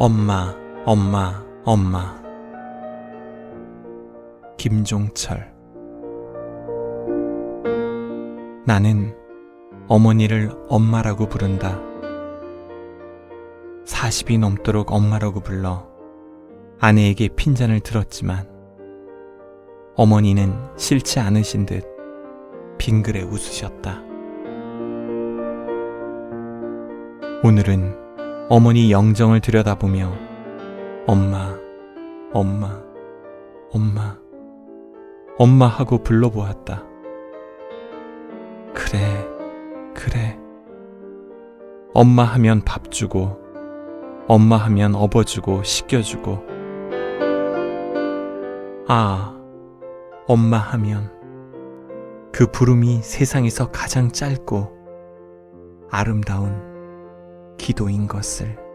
엄마, 엄마, 엄마. 김종철. 나는 어머니를 엄마라고 부른다. 40이 넘도록 엄마라고 불러 아내에게 핀잔을 들었지만 어머니는 싫지 않으신 듯 빙그레 웃으셨다. 오늘은 어머니 영정을 들여다보며 엄마, 엄마, 엄마, 엄마 하고 불러보았다. 그래, 그래. 엄마 하면 밥 주고, 엄마 하면 업어주고, 씻겨주고. 아, 엄마 하면 그 부름이 세상에서 가장 짧고 아름다운 기도인 것을.